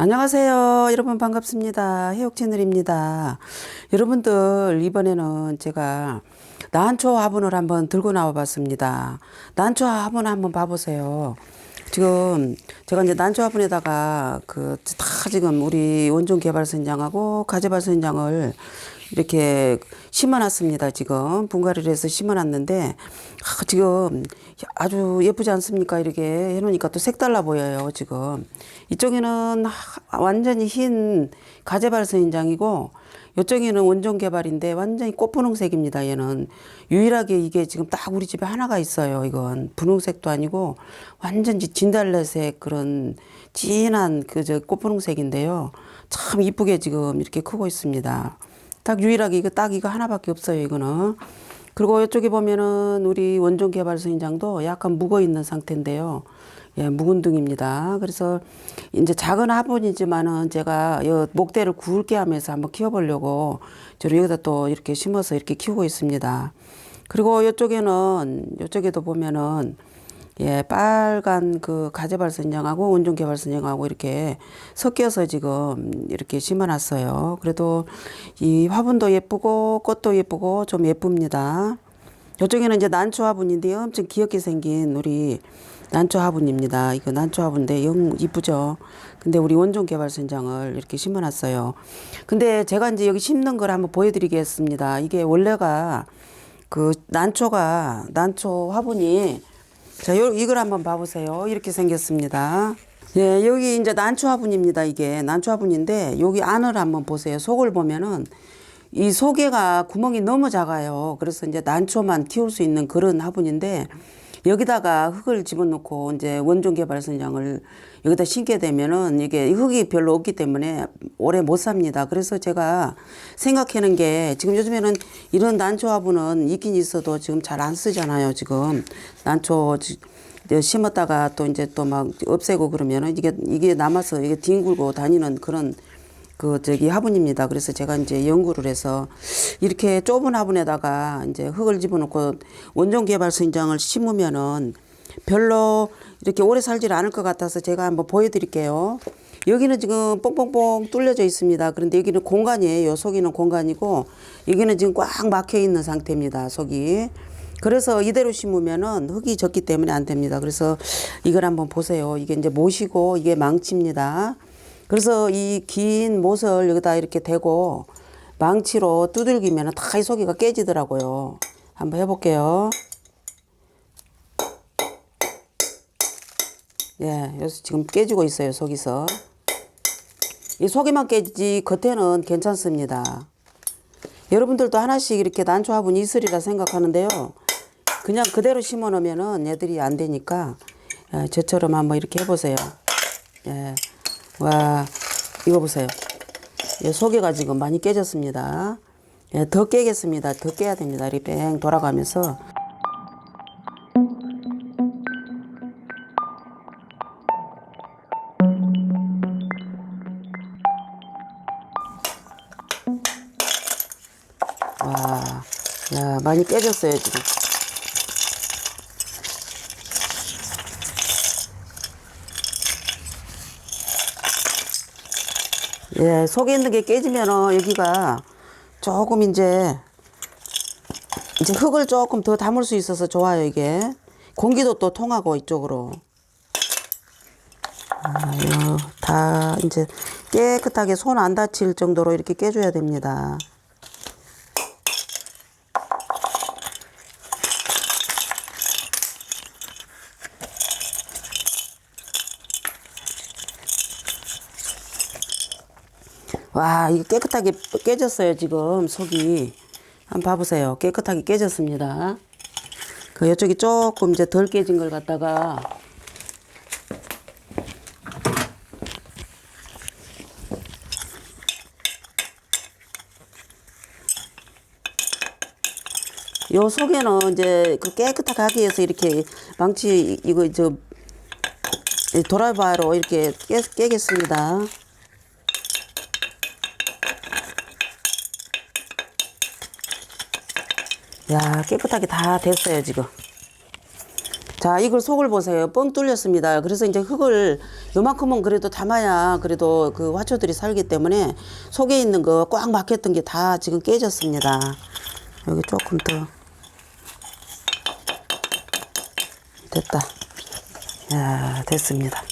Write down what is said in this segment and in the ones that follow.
안녕하세요. 여러분 반갑습니다. 해옥 채널입니다. 여러분들 이번에는 제가 난초 화분을 한번 들고 나와 봤습니다. 난초 화분 한번 봐보세요. 지금 제가 이제 난초 화분에다가 그 다 지금 우리 원종 개발 선장하고 가재발 선장을 이렇게 심어놨습니다. 지금 분갈이를 해서 심어놨는데 아, 지금 아주 예쁘지 않습니까? 이렇게 해놓으니까 또 색달라 보여요. 지금 이쪽에는 하- 완전히 흰 가재발 선장이고 이쪽에는 원종 개발인데 완전히 꽃분홍색입니다. 얘는 유일하게 이게 지금 딱 우리 집에 하나가 있어요. 이건 분홍색도 아니고 완전히 진달래색 그런 진한 그 저 꽃분홍색인데요. 참 이쁘게 지금 이렇게 크고 있습니다. 딱 유일하게 이거 딱 이거 하나밖에 없어요. 이거는. 그리고 이쪽에 보면은 우리 원종 개발 선인장도 약간 묵어 있는 상태인데요. 예, 묵은 등입니다. 그래서 이제 작은 화분이지만은 제가 요 목대를 굵게 하면서 한번 키워보려고 저를 여기다 또 이렇게 심어서 이렇게 키우고 있습니다. 그리고 이쪽에는 이쪽에도 보면은 예, 빨간 그 가재발 선장하고 원종 개발 선장하고 이렇게 섞여서 지금 이렇게 심어놨어요. 그래도 이 화분도 예쁘고 꽃도 예쁘고 좀 예쁩니다. 이쪽에는 이제 난초 화분인데 엄청 귀엽게 생긴 우리 난초 화분입니다. 이거 난초 화분인데 영 이쁘죠. 근데 우리 원종 개발 선장을 이렇게 심어놨어요. 근데 제가 이제 여기 심는 걸 한번 보여드리겠습니다. 이게 원래가 그 난초가 난초 화분이 자, 요, 이걸 한번 봐보세요. 이렇게 생겼습니다. 예, 여기 이제 난초 화분입니다. 이게 난초 화분인데 여기 안을 한번 보세요. 속을 보면은 이 속에가 구멍이 너무 작아요. 그래서 이제 난초만 키울 수 있는 그런 화분인데 여기다가 흙을 집어넣고 이제 원종 개발 선장을 여기다 심게 되면은 이게 흙이 별로 없기 때문에 오래 못 삽니다. 그래서 제가 생각하는 게 지금 요즘에는 이런 난초 화분은 있긴 있어도 지금 잘 안 쓰잖아요. 지금 난초 심었다가 또 이제 또 막 없애고 그러면은 이게 이게 남아서 이게 뒹굴고 다니는 그런 그 저기 화분입니다. 그래서 제가 이제 연구를 해서 이렇게 좁은 화분에다가 이제 흙을 집어넣고 원종 개발 선장을 심으면은 별로 이렇게 오래 살지를 않을 것 같아서 제가 한번 보여드릴게요. 여기는 지금 뽕뽕뽕 뚫려져 있습니다. 그런데 여기는 공간이에요. 속이는 공간이고 여기는 지금 꽉 막혀 있는 상태입니다. 속이. 그래서 이대로 심으면은 흙이 젖기 때문에 안 됩니다. 그래서 이걸 한번 보세요. 이게 이제 못이고 이게 망치입니다. 그래서 이 긴 못을 여기다 이렇게 대고 망치로 두들기면 다 이 속이가 깨지더라고요. 한번 해볼게요. 예, 여기서 지금 깨지고 있어요, 속이서. 이 속이만 깨지지 겉에는 괜찮습니다. 여러분들도 하나씩 이렇게 난초 화분이 있으리라 생각하는데요. 그냥 그대로 심어 놓으면은 얘들이 안 되니까 예, 저처럼 한번 이렇게 해보세요. 예. 와, 이거 보세요. 예, 속에가 지금 많이 깨졌습니다. 예, 더 깨겠습니다. 더 깨야 됩니다. 이렇게 뺑 돌아가면서. 와, 야, 많이 깨졌어요, 지금. 예, 속에 있는 게 깨지면은 여기가 조금 이제 이제 흙을 조금 더 담을 수 있어서 좋아요, 이게. 공기도 또 통하고 이쪽으로. 아유, 다 이제 깨끗하게 손 안 다칠 정도로 이렇게 깨줘야 됩니다. 와, 이거 깨끗하게 깨졌어요, 지금 속이. 한번 봐보세요. 깨끗하게 깨졌습니다. 그 이쪽이 조금 이제 덜 깨진 걸 갖다가 요 속에는 이제 그 깨끗하게 하기 위해서 이렇게 망치 이거 저 도라바로 이렇게 깨, 깨겠습니다. 야 깨끗하게 다 됐어요 지금. 자 이걸 속을 보세요. 뻥 뚫렸습니다. 그래서 이제 흙을 요만큼은 그래도 담아야 그래도 그 화초들이 살기 때문에 속에 있는 거 꽉 막혔던 게 다 지금 깨졌습니다. 여기 조금 더. 됐다. 야 됐습니다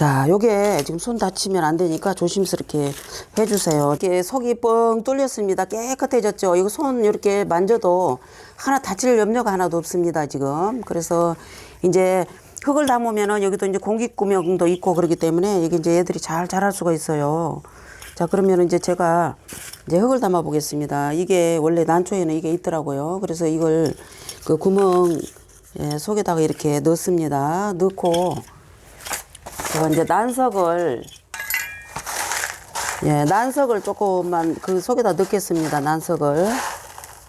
자, 요게 지금 손 다치면 안 되니까 조심스럽게 해주세요. 이게 속이 뻥 뚫렸습니다. 깨끗해졌죠. 이거 손 이렇게 만져도 하나 다칠 염려가 하나도 없습니다. 지금. 그래서 이제 흙을 담으면은 여기도 이제 공기구멍도 있고 그러기 때문에 이게 이제 얘들이 잘 자랄 수가 있어요. 자, 그러면 이제 제가 이제 흙을 담아 보겠습니다. 이게 원래 난초에는 이게 있더라고요. 그래서 이걸 그 구멍 예, 속에다가 이렇게 넣습니다. 넣고 제가 이제 난석을 예, 난석을 조금만 그 속에다 넣겠습니다. 난석을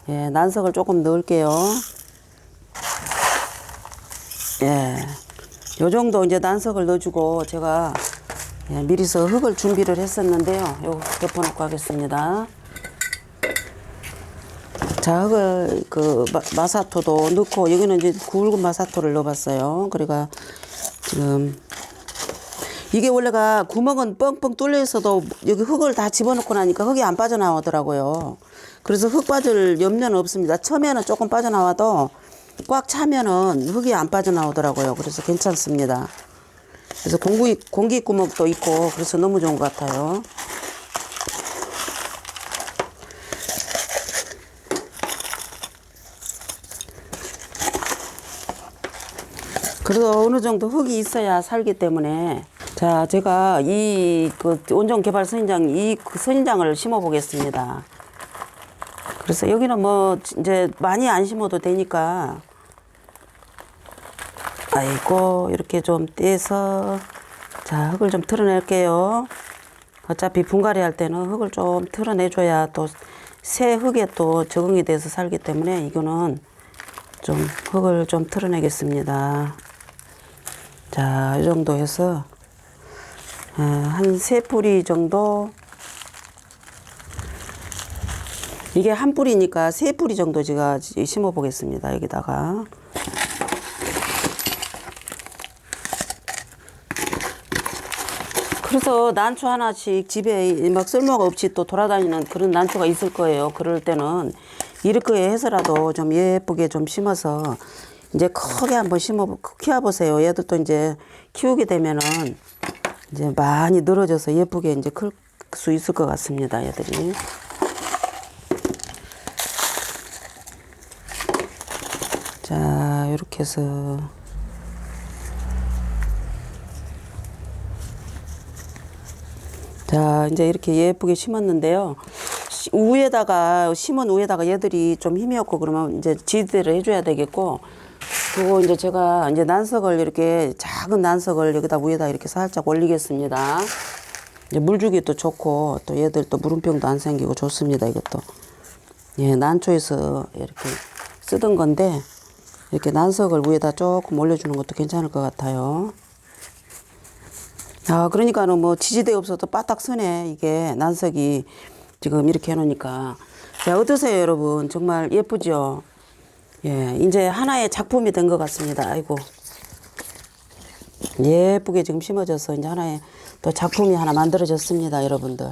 예, 난석을 조금 넣을게요. 예, 요 정도 이제 난석을 넣어주고 제가 예, 미리서 흙을 준비를 했었는데요. 요 덮어놓고 하겠습니다. 자, 흙을 그 마- 마사토도 넣고 여기는 이제 굵은 마사토를 넣어봤어요. 그러니까 지금 이게 원래가 구멍은 뻥뻥 뚫려 있어도 여기 흙을 다 집어넣고 나니까 흙이 안 빠져나오더라고요. 그래서 흙 빠질 염려는 없습니다. 처음에는 조금 빠져나와도 꽉 차면은 흙이 안 빠져나오더라고요. 그래서 괜찮습니다. 그래서 공기, 공기 구멍도 있고 그래서 너무 좋은 것 같아요. 그래도 어느 정도 흙이 있어야 살기 때문에 자 제가 이그 원종 개발 선인장 이 그 선인장을 심어 보겠습니다. 그래서 여기는 뭐 이제 많이 안 심어도 되니까 아이고 이렇게 좀 떼서 자 흙을 좀 털어낼게요. 어차피 분갈이 할 때는 흙을 좀 털어내줘야 또 새 흙에 또 적응이 돼서 살기 때문에 이거는 좀 흙을 좀 털어내겠습니다. 자, 이 정도 해서 어, 한 세 뿌리 정도 이게 한 뿌리니까 세 뿌리 정도 제가 심어 보겠습니다. 여기다가 그래서 난초 하나씩 집에 막 쓸모가 없이 또 돌아다니는 그런 난초가 있을 거예요. 그럴 때는 이렇게 해서라도 좀 예쁘게 좀 심어서 이제 크게 한번 심어 키워보세요. 얘도 또 이제 키우게 되면은 이제 많이 늘어져서 예쁘게 이제 클 수 있을 것 같습니다. 얘들이. 자, 이렇게 해서 자, 이제 이렇게 예쁘게 심었는데요. 시- 우에다가 심은 우에다가 얘들이 좀 힘이 없고 그러면 이제 지대를 해줘야 되겠고 그리고 이제 제가 이제 난석을 이렇게 작은 난석을 여기다 위에다 이렇게 살짝 올리겠습니다. 이제 물주기 또 좋고 또 얘들 또 물음병도 안 생기고 좋습니다. 이것도 예 난초에서 이렇게 쓰던 건데 이렇게 난석을 위에다 조금 올려주는 것도 괜찮을 것 같아요. 아, 그러니까는 뭐 지지대 없어도 바닥 서네 이게 난석이 지금 이렇게 해놓으니까. 자, 어떠세요, 여러분? 정말 예쁘죠? 예, 이제 하나의 작품이 된 것 같습니다. 아이고. 예쁘게 지금 심어져서 이제 하나의 또 작품이 하나 만들어졌습니다, 여러분들.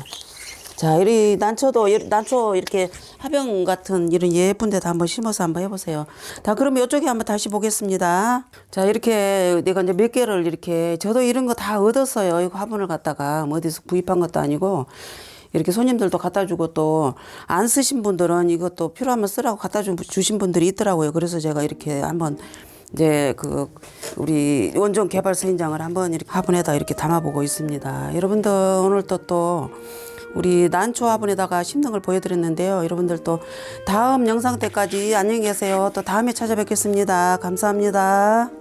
자, 이 난초도, 이- 난초 이렇게 화병 같은 이런 예쁜 데다 한번 심어서 한번 해보세요. 자, 그러면 이쪽에 한번 다시 보겠습니다. 자, 이렇게 내가 이제 몇 개를 이렇게, 저도 이런 거 다 얻었어요. 이거 화분을 갖다가 뭐 어디서 구입한 것도 아니고. 이렇게 손님들도 갖다 주고 또 안 쓰신 분들은 이것도 필요하면 쓰라고 갖다 주- 주신 분들이 있더라고요. 그래서 제가 이렇게 한번 이제 그 우리 원종 개발 선인장을 한번 이렇게 화분에다 이렇게 담아보고 있습니다. 여러분들 오늘 또 또 우리 난초 화분에다가 심는 걸 보여드렸는데요. 여러분들 또 다음 영상 때까지 안녕히 계세요. 또 다음에 찾아뵙겠습니다. 감사합니다.